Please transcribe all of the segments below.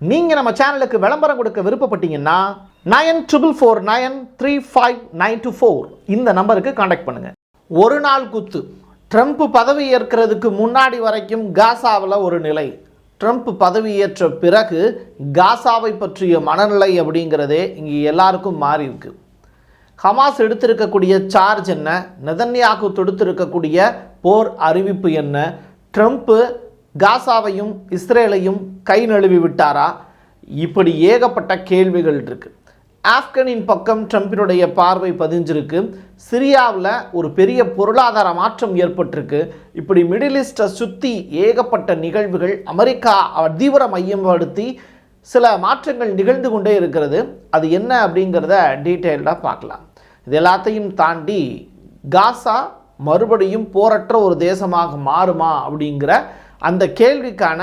நீங்கள் நம்ம சேனலுக்கு விளம்பரம் கொடுக்க விருப்பப்பட்டீங்கன்னா nine triple four nine three five nine two four இந்த நம்பருக்கு காண்டாக்ட் பண்ணுங்கள் ஒரு நாள் குத்து. ட்ரம்ப் பதவி ஏற்கிறதுக்கு முன்னாடி வரைக்கும் காசாவில் ஒரு நிலை. ட்ரம்ப் பதவியேற்ற பிறகு காசாவை பற்றிய மனநிலை அப்படிங்கிறதே இங்கே எல்லாருக்கும் மாறி இருக்கு. ஹமாஸ் எடுத்திருக்கக்கூடிய சார்ஜ் என்ன? நெதன்யாகு தொடுத்திருக்கக்கூடிய போர் அறிவிப்பு என்ன? ட்ரம்ப்பு காசாவையும் இஸ்ரேலையும் கை நழுவி விட்டாரா? இப்படி ஏகப்பட்ட கேள்விகள் இருக்கு. ஆப்கனின் பக்கம் ட்ரம்பினுடைய பார்வை பதிஞ்சிருக்கு. சிரியாவில் ஒரு பெரிய பொருளாதார மாற்றம் ஏற்பட்டிருக்கு. இப்படி மிடில் ஈஸ்டை சுற்றி ஏகப்பட்ட நிகழ்வுகள் அமெரிக்கா தீவிர மையப்படுத்தி சில மாற்றங்கள் நிகழ்ந்து கொண்டே இருக்கிறது. அது என்ன அப்படிங்கிறத டீட்டெயில்டாக பார்க்கலாம். இது எல்லாத்தையும் தாண்டி காசா மறுபடியும் போரற்ற ஒரு தேசமாக மாறுமா அப்படிங்கிற அந்த கேள்விக்கான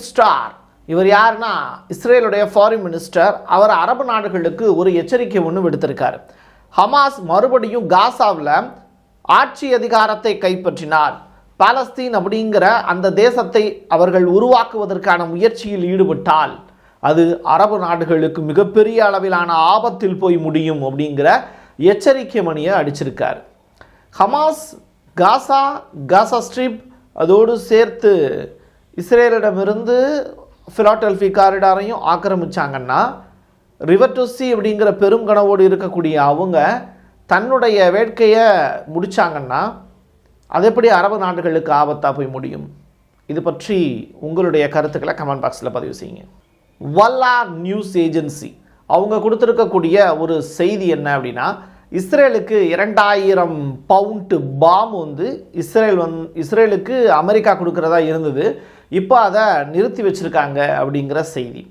ஜிடிஎன் ஸ்டார் இவர் யாருன்னா? இஸ்ரேலுடைய ஃபாரின் மினிஸ்டர் அவர் அரபு நாடுகளுக்கு ஒரு எச்சரிக்கை ஒன்று விடுத்திருக்கார். ஹமாஸ் மறுபடியும் காசாவில் ஆட்சி அதிகாரத்தை கைப்பற்றினார். பாலஸ்தீன் அப்படிங்கிற அந்த தேசத்தை அவர்கள் உருவாக்குவதற்கான முயற்சியில் ஈடுபட்டால் அது அரபு நாடுகளுக்கு மிகப்பெரிய அளவிலான ஆபத்தில் போய் முடியும் அப்படிங்கிற எச்சரிக்கை மணியை அடிச்சிருக்கார். ஹமாஸ் காசா காசா ஸ்ட்ரிப் அதோடு சேர்த்து இஸ்ரேலிடமிருந்து ஃபிலாடெல்ஃபி காரிடாரையும் ஆக்கிரமிச்சாங்கன்னா ரிவர் அப்படிங்கிற பெரும் கனவோடு இருக்கக்கூடிய அவங்க தன்னுடைய வேட்கையை முடித்தாங்கன்னா அது எப்படி அரபு நாடுகளுக்கு ஆபத்தாக போய் முடியும்? இது பற்றி உங்களுடைய கருத்துக்களை கமெண்ட் பாக்ஸில் பதிவு செய்யுங்க. வல்லா நியூஸ் ஏஜென்சி அவங்க கொடுத்துருக்கக்கூடிய ஒரு செய்தி என்ன அப்படின்னா இஸ்ரேலுக்கு இரண்டாயிரம் பவுண்டு பாம் வந்து இஸ்ரேல் வந் இஸ்ரேலுக்கு அமெரிக்கா கொடுக்குறதா இருந்தது. இப்போ அதை நிறுத்தி வச்சுருக்காங்க அப்படிங்கிற செய்தி.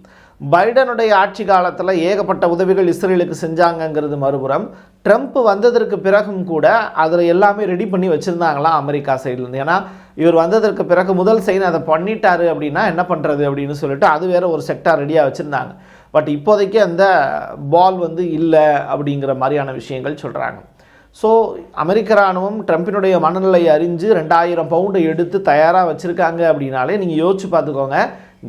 பைடனுடைய ஆட்சி காலத்தில் ஏகப்பட்ட உதவிகள் இஸ்ரேலுக்கு செஞ்சாங்கங்கிறது மறுபுறம் ட்ரம்ப் வந்ததற்கு பிறகும் கூட அதில் எல்லாமே ரெடி பண்ணி வச்சுருந்தாங்களாம் அமெரிக்கா சைட்லேருந்து ஏன்னா இவர் வந்ததற்கு பிறகு முதல் செயல் அதை பண்ணிட்டாரு அப்படின்னா என்ன பண்ணுறது அப்படின்னு சொல்லிட்டு அது வேற ஒரு செக்டார் ரெடியாக வச்சுருந்தாங்க. பட் இப்போதைக்கு அந்த பால் வந்து இல்லை அப்படிங்கிற மாதிரியான விஷயங்கள் சொல்கிறாங்க ஸோ அமெரிக்க இராணுவம் ட்ரம்பினுடைய மனநிலையை அறிஞ்சு ரெண்டாயிரம் பவுண்டை எடுத்து தயாராக வச்சுருக்காங்க அப்படின்னாலே நீங்கள் யோசிச்சு பார்த்துக்கோங்க.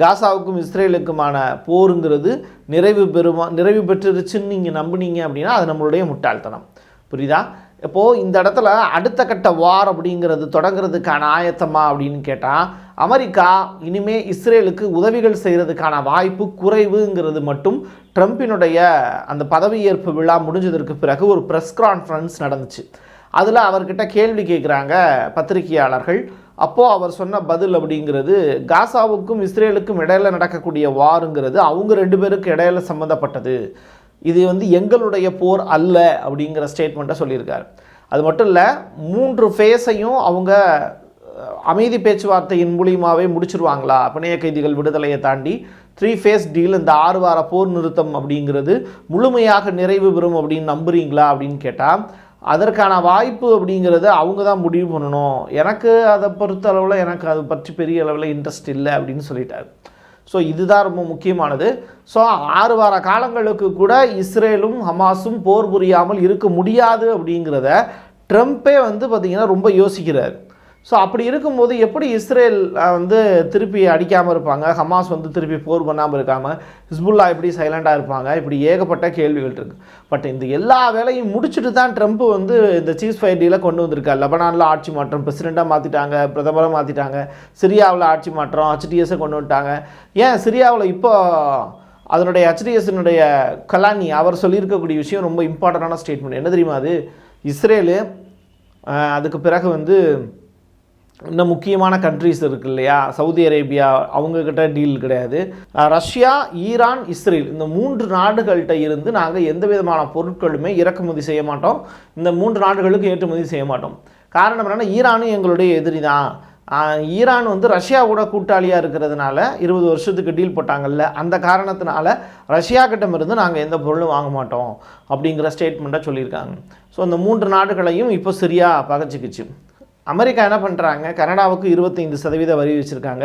காசாவுக்கும் இஸ்ரேலுக்குமான போருங்கிறது நிறைவு பெறுமா நிறைவு பெற்றுருச்சுன்னு நீங்கள் நம்புனீங்க அப்படின்னா அது நம்மளுடைய முட்டாள்தனம். புரியுதா? இப்போது இந்த இடத்துல அடுத்த கட்ட வார் அப்படிங்கிறது தொடங்குறதுக்கான ஆயத்தமா அப்படின்னு கேட்டால் அமெரிக்கா இனிமே இஸ்ரேலுக்கு உதவிகள் செய்கிறதுக்கான வாய்ப்பு குறைவுங்கிறது மட்டும் ட்ரம்பினுடைய அந்த பதவியேற்பு விழா முடிஞ்சதற்கு பிறகு ஒரு ப்ரெஸ் கான்ஃபரன்ஸ் நடந்துச்சு. அதில் அவர்கிட்ட கேள்வி கேட்குறாங்க பத்திரிகையாளர்கள். அப்போது அவர் சொன்ன பதில் அப்படிங்கிறது காசாவுக்கும் இஸ்ரேலுக்கும் இடையில் நடக்கக்கூடிய வாருங்கிறது அவங்க ரெண்டு பேருக்கு இடையில சம்மந்தப்பட்டது இது வந்து எங்களுடைய போர் அல்ல அப்படிங்கிற ஸ்டேட்மெண்ட்டை சொல்லியிருக்காரு. அது மட்டும் இல்லை மூன்று ஃபேஸையும் அவங்க அமைதி பேச்சுவார்த்தையின் மூலியமாகவே முடிச்சிருவாங்களா? பிணைய கைதிகள் விடுதலையை தாண்டி த்ரீ ஃபேஸ் டீல் இந்த ஆறு வார போர் நிறுத்தம் அப்படிங்கிறது முழுமையாக நிறைவு பெறும் அப்படின்னு நம்புறீங்களா அப்படின்னு கேட்டால் அதற்கான வாய்ப்பு அப்படிங்கிறத அவங்க தான் முடிவு பண்ணணும். எனக்கு அதை பொறுத்த அளவில் எனக்கு அதை பற்றி பெரிய அளவில் இன்ட்ரெஸ்ட் இல்லை அப்படின்னு சொல்லிட்டார். ஸோ இதுதான் ரொம்ப முக்கியமானது. ஸோ ஆறு வார காலங்களுக்கு கூட இஸ்ரேலும் ஹமாஸும் போர் புரியாமல் இருக்க முடியாது அப்படிங்கிறத ட்ரம்ப்பே வந்து பார்த்திங்கன்னா ரொம்ப யோசிக்கிறார். ஸோ அப்படி இருக்கும்போது எப்படி இஸ்ரேல் வந்து திருப்பி அடிக்காமல் இருப்பாங்க? ஹமாஸ் வந்து திருப்பி போர் பண்ணாமல் இருக்காமல் ஹிஸ்புல்லா எப்படி சைலண்டாக இருப்பாங்க? இப்படி ஏகப்பட்ட கேள்விகள் இருக்குது பட் இந்த எல்லா வேலையும் முடிச்சுட்டு தான் ட்ரம்ப் வந்து இந்த சீஸ் ஃபயர் டீலை கொண்டு வந்திருக்கார். லெபனானில் ஆட்சி மாற்றம் பிரசிடெண்ட்டாக மாற்றிட்டாங்க பிரதமரை மாற்றிட்டாங்க சிரியாவில் ஆட்சி மாற்றம் ஹெச்டிஎஸை கொண்டு வந்துட்டாங்க. ஏன் சிரியாவில் இப்போ அதனுடைய ஹெச்டிஎஸ்னுடைய கலானி அவர் சொல்லியிருக்கக்கூடிய விஷயம் ரொம்ப இம்பார்ட்டண்டான ஸ்டேட்மெண்ட் என்ன தெரியுமா அது? இஸ்ரேலு அதுக்கு பிறகு வந்து இன்னும் முக்கியமான கண்ட்ரிஸ் இருக்கு இல்லையா? சவுதி அரேபியா அவங்கக்கிட்ட டீல் கிடையாது. ரஷ்யா ஈரான் இஸ்ரேல் இந்த மூன்று நாடுகள்கிட்ட இருந்து நாங்கள் எந்த விதமான பொருட்களுமே இறக்குமதி செய்ய மாட்டோம். இந்த மூன்று நாடுகளுக்கு ஏற்றுமதி செய்ய மாட்டோம். காரணம் என்னென்னா ஈரானும் எங்களுடைய எதிரி தான். ஈரான் வந்து ரஷ்யாவோட கூட்டாளியாக இருக்கிறதுனால இருபது வருஷத்துக்கு டீல் போட்டாங்கல்ல அந்த காரணத்தினால ரஷ்யா கிட்டமிருந்து நாங்கள் எந்த பொருளும் வாங்க மாட்டோம் அப்படிங்கிற ஸ்டேட்மெண்ட்டாக சொல்லியிருக்காங்க. ஸோ அந்த மூன்று நாடுகளையும் இப்போ சரியாக பகச்சிக்கிச்சு. அமெரிக்கா என்ன பண்ணுறாங்க கனடாவுக்கு இருபத்தைந்து சதவீத வரி விதிச்சிருக்காங்க.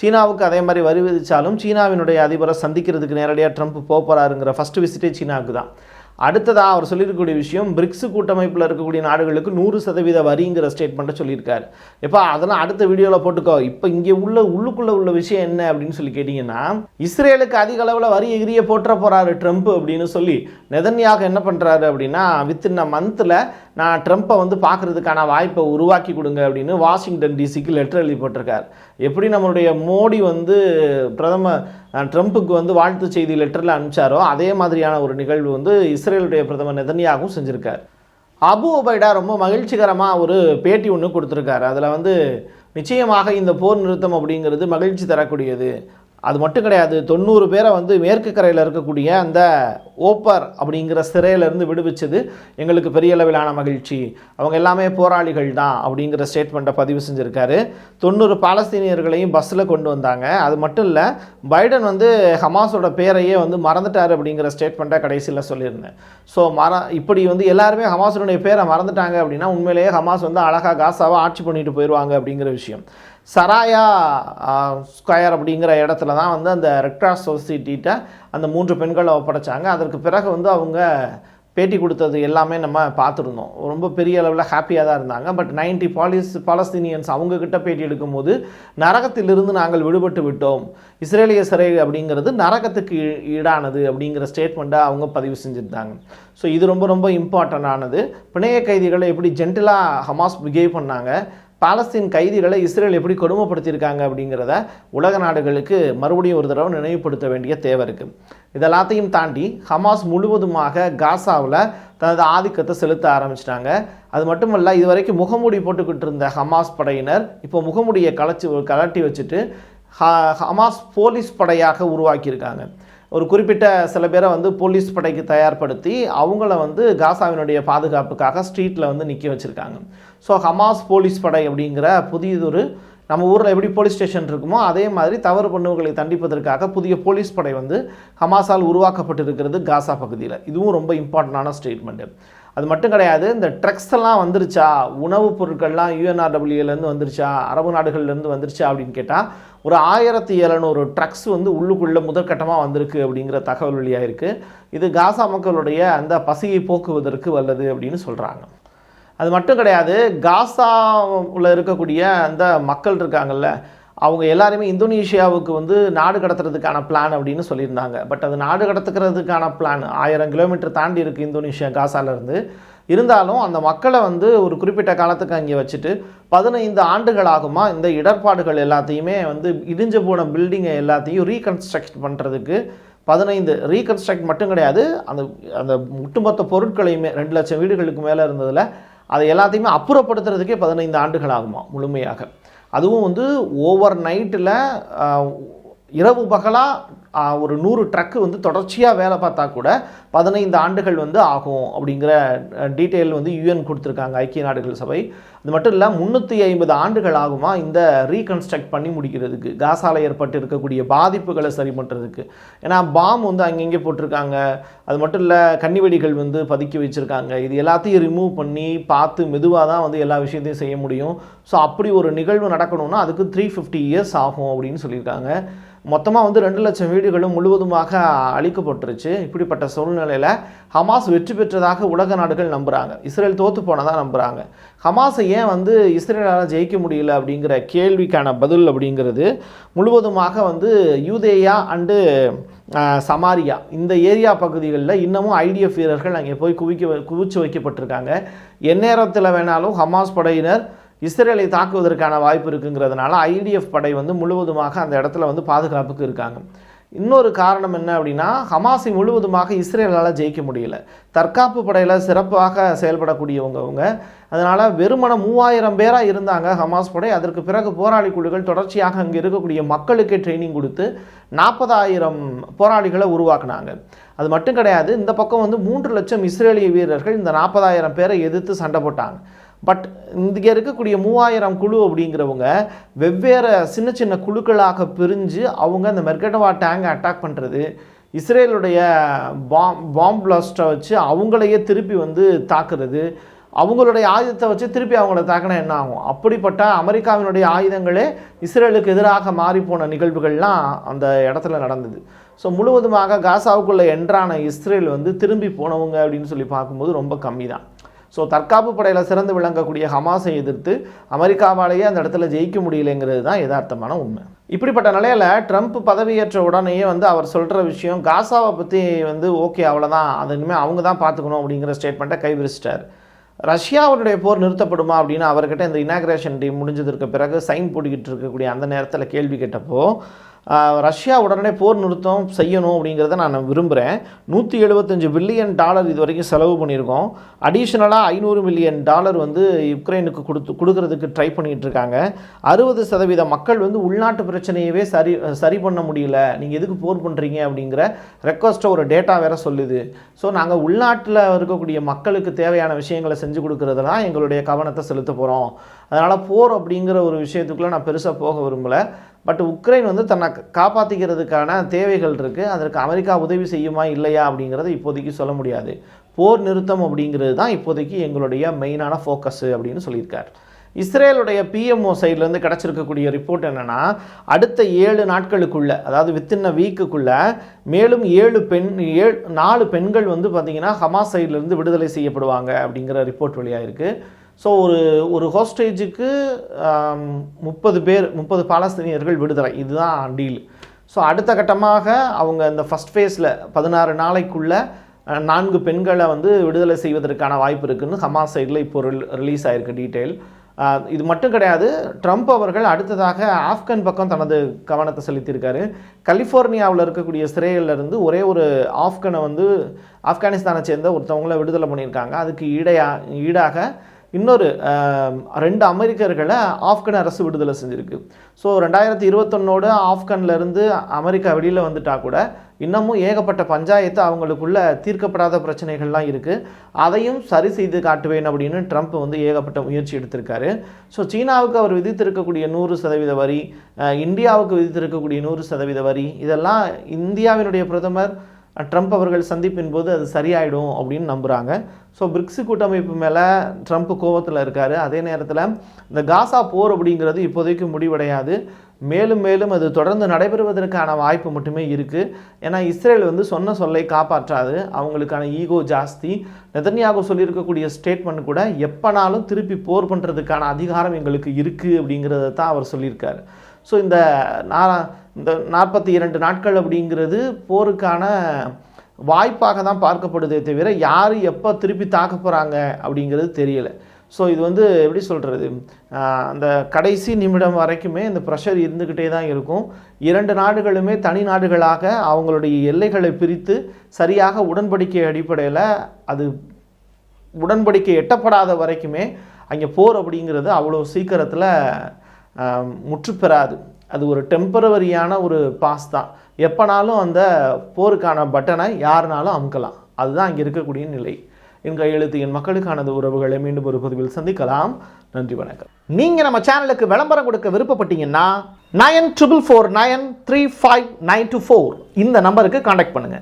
சீனாவுக்கு அதே மாதிரி வரி விதித்தாலும் சீனாவினுடைய அதிபரை சந்திக்கிறதுக்கு நேரடியாக ட்ரம்ப் போக போகிறாருங்கிற ஃபஸ்ட்டு விசிட்டே சீனாவுக்கு தான் அடுத்ததாக அவர் சொல்லியிருக்கக்கூடிய விஷயம் பிரிக்ஸ் கூட்டமைப்பில் இருக்கக்கூடிய நாடுகளுக்கு நூறு சதவீத வரிங்கிற ஸ்டேட்மெண்ட்டை சொல்லியிருக்காரு. எப்போ அதெல்லாம் அடுத்த வீடியோவில் போட்டுக்கோ. இப்போ இங்கே உள்ள உள்ளுக்குள்ளே உள்ள விஷயம் என்ன அப்படின்னு சொல்லி கேட்டிங்கன்னா இஸ்ரேலுக்கு அதிக அளவில் வரி எகிரிய போட்டுற போகிறாரு ட்ரம்ப் அப்படின்னு சொல்லி நெதன்யாக என்ன பண்ணுறாரு அப்படின்னா வித்தின் அ மந்தில் நான் ட்ரம்ப்பை வந்து பார்க்குறதுக்கான வாய்ப்பை உருவாக்கி கொடுங்க அப்படின்னு வாஷிங்டன் டிசிக்கு லெட்டர் எழுதி போட்டிருக்காரு. எப்படி நம்மளுடைய மோடி வந்து பிரதமர் ட்ரம்ப்புக்கு வந்து வாழ்த்து செய்தி லெட்டரில் அனுப்பிச்சாரோ அதே மாதிரியான ஒரு நிகழ்வு வந்து இஸ்ரேலுடைய பிரதமர் நெதன்யாகவும் செஞ்சுருக்கார். அபு உபைடா ரொம்ப மகிழ்ச்சிகரமாக ஒரு பேட்டி ஒன்று கொடுத்துருக்காரு. அதில் வந்து நிச்சயமாக இந்த போர் நிறுத்தம் அப்படிங்கிறது மகிழ்ச்சி தரக்கூடியது. அது மட்டும் கிடையாது தொண்ணூறு பேரை வந்து மேற்கு கரையில் இருக்கக்கூடிய அந்த ஓப்பர் அப்படிங்கிற சிறையிலேருந்து விடுவிச்சது எங்களுக்கு பெரிய அளவிலான மகிழ்ச்சி. அவங்க எல்லாமே போராளிகள் தான் அப்படிங்கிற ஸ்டேட்மெண்ட்டை பதிவு செஞ்சுருக்காரு. தொண்ணூறு பாலஸ்தீனியர்களையும் பஸ்ஸில் கொண்டு வந்தாங்க. அது மட்டும் இல்லை பைடன் வந்து ஹமாஸோட பேரையே வந்து மறந்துட்டார் அப்படிங்கிற ஸ்டேட்மெண்ட்டை கடைசியில் சொல்லியிருந்தேன். ஸோ மற இப்படி வந்து எல்லாருமே ஹமாஸினுடைய பேரை மறந்துட்டாங்க அப்படின்னா உண்மையிலேயே ஹமாஸ் வந்து அழகாக காசாவாக ஆட்சி பண்ணிட்டு போயிடுவாங்க அப்படிங்கிற விஷயம். சராயா ஸ்கொயர் அப்படிங்கிற இடத்துல தான் வந்து அந்த ரெட்கிராஸ் சொசைட்டிகிட்ட அந்த மூன்று பெண்களை ஒப்படைச்சாங்க. அதற்கு பிறகு வந்து அவங்க பேட்டி கொடுத்தது எல்லாமே நம்ம பார்த்துருந்தோம். ரொம்ப பெரிய அளவில் ஹாப்பியாக தான் இருந்தாங்க. பட் 90 பாலிஸ் பாலஸ்தீனியன்ஸ் அவங்கக்கிட்ட பேட்டி எடுக்கும்போது நரகத்திலிருந்து நாங்கள் விடுபட்டு விட்டோம். இஸ்ரேலிய சிறை அப்படிங்கிறது நரகத்துக்கு ஈடானது அப்படிங்கிற ஸ்டேட்மெண்ட்டை அவங்க பதிவு செஞ்சுருந்தாங்க. ஸோ இது ரொம்ப ரொம்ப இம்பார்ட்டண்டானது பிணைய கைதிகளை எப்படி ஜென்டிலாக ஹமாஸ் பிஹேவ் பண்ணாங்க? பாலஸ்தீன் கைதிகளை இஸ்ரேல் எப்படி கொடுமைப்படுத்தியிருக்காங்க அப்படிங்கிறத உலக நாடுகளுக்கு மறுபடியும் ஒரு தடவை நினைவுபடுத்த வேண்டிய தேவை இருக்குது இதெல்லாத்தையும் தாண்டி ஹமாஸ் முழுவதுமாக காசாவில் தனது ஆதிக்கத்தை செலுத்த ஆரம்பிச்சிட்டாங்க. அது மட்டுமல்ல இதுவரைக்கும் முகமூடி போட்டுக்கிட்டு இருந்த ஹமாஸ் படையினர் இப்போ முகமூடியை கலச்சி கலட்டி வச்சுட்டு ஹமாஸ் போலீஸ் படையாக உருவாக்கியிருக்காங்க. ஒரு குறிப்பிட்ட சில பேரை வந்து போலீஸ் படைக்கு தயார்படுத்தி அவங்கள வந்து காசாவினுடைய பாதுகாப்புக்காக ஸ்ட்ரீட்டில் வந்து நிற்க வச்சுருக்காங்க. ஸோ ஹமாஸ் போலீஸ் படை அப்படிங்கிற புதியதொரு நம்ம ஊரில் எப்படி போலீஸ் ஸ்டேஷன் இருக்குமோ அதே மாதிரி தவறு பண்ணுவர்களை தண்டிப்பதற்காக புதிய போலீஸ் படை வந்து ஹமாஸால் உருவாக்கப்பட்டிருக்கிறது காசா பகுதியில். இதுவும் ரொம்ப இம்பார்ட்டண்டான ஸ்டேட்மெண்ட்டு அது மட்டும் கிடையாது இந்த ட்ரக்ஸ் எல்லாம் வந்துருச்சா? உணவுப் பொருட்கள்லாம் யூஎன்ஆர்டபிள்யூலேருந்து வந்துருச்சா? அரபு நாடுகள்லேருந்து வந்துருச்சா அப்படின்னு கேட்டால் ஒரு ஆயிரத்தி எழுநூறு ட்ரக்ஸ் வந்து உள்ளுக்குள்ளே முதற்கட்டமாக வந்திருக்கு அப்படிங்கிற தகவல் வெளியாயிருக்கு இது காசா மக்களுடைய அந்த பசியை போக்குவதற்கு வல்லது அப்படின்னு சொல்கிறாங்க அது மட்டும் கிடையாது காசாவில் இருக்கக்கூடிய அந்த மக்கள் இருக்காங்கல்ல அவங்க எல்லாருமே இந்தோனேஷியாவுக்கு வந்து நாடு கடத்துறதுக்கான பிளான் அப்படின்னு சொல்லியிருந்தாங்க. பட் அது நாடு கடத்துக்கிறதுக்கான பிளான் ஆயிரம் கிலோமீட்டர் தாண்டி இருக்குது இந்தோனேஷியா காசாலேருந்து. இருந்தாலும் அந்த மக்களை வந்து ஒரு குறிப்பிட்ட காலத்துக்கு அங்கே வச்சுட்டு பதினைந்து ஆண்டுகளாகுமா இந்த இடர்பாடுகள் எல்லாத்தையுமே வந்து இடிஞ்சு போன பில்டிங்கை எல்லாத்தையும் ரீகன்ஸ்ட்ரக்ட் பண்ணுறதுக்கு பதினைந்து ரீகன்ஸ்ட்ரக்ட் மட்டும் கிடையாது அந்த அந்த ஒட்டுமொத்த பொருட்களையுமே ரெண்டு லட்சம் வீடுகளுக்கு மேலே இருந்ததில் அதை எல்லாத்தையுமே அப்புறப்படுத்துறதுக்கே பதினைந்து ஆண்டுகள் ஆகுமா முழுமையாக. அதுவும் வந்து ஓவர் நைட்டில் இரவு பகலாக ஒரு நூறு ட்ரக்கு வந்து தொடர்ச்சியாக வேலை பார்த்தா கூட பதினைந்து ஆண்டுகள் வந்து ஆகும் அப்படிங்கிற டீட்டெயில் வந்து யூஎன் கொடுத்துருக்காங்க ஐக்கிய நாடுகள் சபை. அது மட்டும் இல்லை முந்நூற்றி ஐம்பது ஆண்டுகள் ஆகுமா இந்த ரீகன்ஸ்ட்ரக்ட் பண்ணி முடிக்கிறதுக்கு காசால ஏற்பட்டு இருக்கக்கூடிய பாதிப்புகளை சரி பண்ணுறதுக்கு ஏன்னா பாம் வந்து அங்கங்கே போட்டிருக்காங்க. அது மட்டும் இல்லை கன்னிவெடிகள் வந்து பதுக்கி வச்சுருக்காங்க. இது எல்லாத்தையும் ரிமூவ் பண்ணி பார்த்து மெதுவாக தான் வந்து எல்லா விஷயத்தையும் செய்ய முடியும். ஸோ அப்படி ஒரு நிகழ்வு நடக்கணும்னா அதுக்கு த்ரீ ஃபிஃப்டி இயர்ஸ் ஆகும் அப்படின்னு சொல்லியிருக்காங்க. மொத்தமாக வந்து ரெண்டு லட்சம் வீடுகளும் முழுவதுமாக அழிக்கப்பட்டுருச்சு. இப்படிப்பட்ட சூழ்நிலையில் ஹமாஸ் வெற்றி பெற்றதாக உலக நாடுகள் நம்புகிறாங்க இஸ்ரேல் தோற்று போனதாக நம்புகிறாங்க ஹமாஸை ஏன் வந்து இஸ்ரேலால் ஜெயிக்க முடியல அப்படிங்கிற கேள்விக்கான பதில் அப்படிங்கிறது முழுவதுமாக வந்து யூதேயா அண்டு சமாரியா இந்த ஏரியா பகுதிகளில் இன்னமும் ஐடிஎஃப் வீரர்கள் அங்கே போய் குவிக்க வ- குவிச்சு வைக்கப்பட்டிருக்காங்க. எந்நேரத்தில் வேணாலும் ஹமாஸ் படையினர் இஸ்ரேலை தாக்குவதற்கான வாய்ப்பு இருக்குங்கிறதுனால ஐடிஎஃப் படை வந்து முழுவதுமாக அந்த இடத்துல வந்து பாதுகாப்புக்கு இருக்காங்க. இன்னொரு காரணம் என்ன அப்படின்னா ஹமாஸை முழுவதுமாக இஸ்ரேலால் ஜெயிக்க முடியல. தற்காப்பு படையில் சிறப்பாக செயல்படக்கூடியவங்க அவங்க. அதனால் வெறுமன மூவாயிரம் பேராக இருந்தாங்க ஹமாஸ் படை. அதற்கு பிறகு போராளி குழுக்கள் தொடர்ச்சியாக அங்கே இருக்கக்கூடிய மக்களுக்கே ட்ரைனிங் கொடுத்து நாற்பதாயிரம் போராளிகளை உருவாக்குனாங்க. அது மட்டும் கிடையாது இந்த பக்கம் வந்து மூன்று லட்சம் இஸ்ரேலிய வீரர்கள் இந்த நாற்பதாயிரம் பேரை எதிர்த்து சண்டை போட்டாங்க. பட் இங்கே இருக்கக்கூடிய மூவாயிரம் குழு அப்படிங்கிறவங்க வெவ்வேறு சின்ன சின்ன குழுக்களாக பிரிஞ்சு அவங்க அந்த மெர்கடவா டேங்கை அட்டாக் பண்ணுறது இஸ்ரேலுடைய பாம் பாம் பிளாஸ்ட்டை வச்சு அவங்களையே திருப்பி வந்து தாக்குறது அவங்களுடைய ஆயுதத்தை வச்சு திருப்பி அவங்கள தாக்கினா என்ன ஆகும்? அப்படிப்பட்ட அமெரிக்காவினுடைய ஆயுதங்களே இஸ்ரேலுக்கு எதிராக மாறிப்போன நிகழ்வுகள்லாம் அந்த இடத்துல நடந்தது. ஸோ முழுவதுமாக காசாவுக்குள்ளே என்றான இஸ்ரேல் வந்து திரும்பி போனவங்க அப்படின்னு சொல்லி பார்க்கும்போது ரொம்ப கம்மி தான் ஸோ தற்காப்பு படையில் சிறந்து விளங்கக்கூடிய ஹமாஸை எதிர்த்து அமெரிக்காவாலேயே அந்த இடத்துல ஜெயிக்க முடியலைங்கிறது தான் யதார்த்தமான உண்மை. இப்படிப்பட்ட நிலையில் ட்ரம்ப் பதவியேற்ற உடனேயே வந்து அவர் சொல்கிற விஷயம் காசாவை பற்றி வந்து ஓகே அவ்வளோதான் அது இனிமேல் அவங்க தான் பார்த்துக்கணும் அப்படிங்கிற ஸ்டேட்மெண்ட்டை கைவிரிச்சிட்டார். ரஷ்யாவுடைய போர் நிறுத்தப்படுமா அப்படின்னு அவர்கிட்ட இந்த இனாகிரேஷன் டீம் முடிஞ்சதற்கு பிறகு சைன் போட்டுக்கிட்டு இருக்கக்கூடிய அந்த நேரத்தில் கேள்வி கேட்டப்போ ரஷ்யா உடனே போர் நிறுத்தம் செய்யணும் அப்படிங்கிறத நான் விரும்புகிறேன் நூற்றி எழுபத்தஞ்சு பில்லியன் டாலர் இது வரைக்கும் செலவு பண்ணியிருக்கோம். அடிஷ்னலாக ஐநூறு மில்லியன் டாலர் வந்து யுக்ரைனுக்கு கொடுத்து கொடுக்கறதுக்கு ட்ரை பண்ணிகிட்டு இருக்காங்க அறுபது சதவீத மக்கள் வந்து உள்நாட்டு பிரச்சனையவே சரி சரி பண்ண முடியல. நீங்கள் எதுக்கு போர் பண்ணுறீங்க அப்படிங்கிற ரெக்வஸ்ட்டை ஒரு டேட்டா வேறு சொல்லுது. ஸோ நாங்கள் உள்நாட்டில் இருக்கக்கூடிய மக்களுக்கு தேவையான விஷயங்களை செஞ்சு கொடுக்கறது தான் எங்களுடைய கவனத்தை செலுத்த போகிறோம் அதனால் போர் அப்படிங்கிற ஒரு விஷயத்துக்குள்ளே நான் பெருசாக போக விரும்பலை. பட் உக்ரைன் வந்து தன்னை காப்பாற்றிக்கிறதுக்கான தேவைகள் இருக்குது அதற்கு அமெரிக்கா உதவி செய்யுமா இல்லையா அப்படிங்கிறத இப்போதைக்கு சொல்ல முடியாது. போர் நிறுத்தம் அப்படிங்கிறது தான் இப்போதைக்கு எங்களுடைய மெயினான ஃபோக்கஸு அப்படின்னு சொல்லியிருக்கார். இஸ்ரேலுடைய பிஎம்ஓ சைட்லேருந்து கிடச்சிருக்கக்கூடிய ரிப்போர்ட் என்னென்னா அடுத்த ஏழு நாட்களுக்குள்ள அதாவது வித்தின் அ வீக்குக்குள்ள மேலும் ஏழு பெண் ஏழு நாலு பெண்கள் வந்து பார்த்திங்கன்னா ஹமாஸ் சைட்லேருந்து விடுதலை செய்யப்படுவாங்க அப்படிங்கிற ரிப்போர்ட் வெளியாயிருக்கு. ஸோ ஒரு ஒரு ஹோஸ்டேஜுக்கு முப்பது பேர் முப்பது பாலஸ்தீனியர்கள் விடுதலை. இதுதான் டீல் ஸோ அடுத்த கட்டமாக அவங்க இந்த ஃபஸ்ட் ஃபேஸில் பதினாறு நாளைக்குள்ளே நான்கு பெண்களை வந்து விடுதலை செய்வதற்கான வாய்ப்பு இருக்குன்னு ஹமாஸ் சைடில் இப்போ ரிலீஸ் ஆயிருக்கு டீட்டெயில் இது மட்டும் கிடையாது ட்ரம்ப் அவர்கள் அடுத்ததாக ஆப்கன் பக்கம் தனது கவனத்தை செலுத்தியிருக்காரு. கலிஃபோர்னியாவில் இருக்கக்கூடிய சிறையிலிருந்து இருந்து ஒரே ஒரு ஆப்கனை வந்து ஆப்கானிஸ்தானை சேர்ந்த ஒருத்தவங்கள விடுதலை பண்ணியிருக்காங்க. அதுக்கு ஈடையா ஈடாக இன்னொரு ரெண்டு அமெரிக்கர்களை ஆப்கன் அரசு விடுதலை செஞ்சுருக்கு. ஸோ ரெண்டாயிரத்தி இருபத்தொன்னோடு ஆப்கன்லேருந்து அமெரிக்கா வெளியில் வந்துட்டா கூட இன்னமும் ஏகப்பட்ட பஞ்சாயத்து அவங்களுக்குள்ள தீர்க்கப்படாத பிரச்சனைகள்லாம் இருக்குது அதையும் சரி செய்து காட்டுவேன் அப்படின்னு ட்ரம்ப் வந்து ஏகப்பட்ட முயற்சி எடுத்திருக்காரு. ஸோ சீனாவுக்கு அவர் விதித்திருக்கக்கூடிய நூறு சதவீத வரி இந்தியாவுக்கு விதித்திருக்கக்கூடிய நூறு சதவீத வரி இதெல்லாம் இந்தியாவினுடைய பிரதமர் ட்ரம்ப் அவர்கள் சந்திப்பின் போது அது சரியாயிடும் அப்படின்னு நம்புகிறாங்க ஸோ பிரிக்ஸ் கூட்டமைப்பு மேலே ட்ரம்ப் கோவத்தில் இருக்கார். அதே நேரத்தில் இந்த காசா போர் அப்படிங்கிறது இப்போதைக்கு முடிவடையாது. மேலும் மேலும் அது தொடர்ந்து நடைபெறுவதற்கான வாய்ப்பு மட்டுமே இருக்குது ஏன்னா இஸ்ரேல் வந்து சொன்ன சொல்லை காப்பாற்றாது. அவங்களுக்கான ஈகோ ஜாஸ்தி. நெதன்யாகு சொல்லியிருக்கக்கூடிய ஸ்டேட்மெண்ட் கூட எப்போனாலும் திருப்பி போர் பண்ணுறதுக்கான அதிகாரம் எங்களுக்கு இருக்குது அப்படிங்கிறத தான் அவர் சொல்லியிருக்காரு. ஸோ இந்த நா இந்த நாற்பத்தி இரண்டு நாட்கள் அப்படிங்கிறது போருக்கான வாய்ப்பாக தான் பார்க்கப்படுதே தவிர யார் எப்போ திருப்பி தாக்க போகிறாங்க அப்படிங்கிறது தெரியல. ஸோ இது வந்து எப்படி சொல்கிறது அந்த கடைசி நிமிடம் வரைக்குமே இந்த ப்ரெஷர் இருந்துக்கிட்டே தான் இருக்கும். இரண்டு நாடுகளுமே தனி நாடுகளாக அவங்களுடைய எல்லைகளை பிரித்து சரியாக உடன்படிக்கை அடிப்படையில் அது உடன்படிக்கை எட்டப்படாத வரைக்குமே அங்கே போர் அப்படிங்கிறது அவ்வளோ சீக்கிரத்தில் முற்று பெறாது அது ஒரு டெம்பரவரியான ஒரு பாஸ் தான். எப்போனாலும் அந்த போருக்கான பட்டனை யாருனாலும் அமுக்கலாம். அதுதான் அங்கே இருக்கக்கூடிய நிலை. என் கையெழுத்து என் மக்களுக்கானது உறவுகளை மீண்டும் ஒரு பதிவில் சந்திக்கலாம். நன்றி வணக்கம். நீங்கள் நம்ம சேனலுக்கு விளம்பரம் கொடுக்க விருப்பப்பட்டீங்கன்னா nine triple four nine three five nine two four இந்த நம்பருக்கு காண்டாக்ட் பண்ணுங்கள்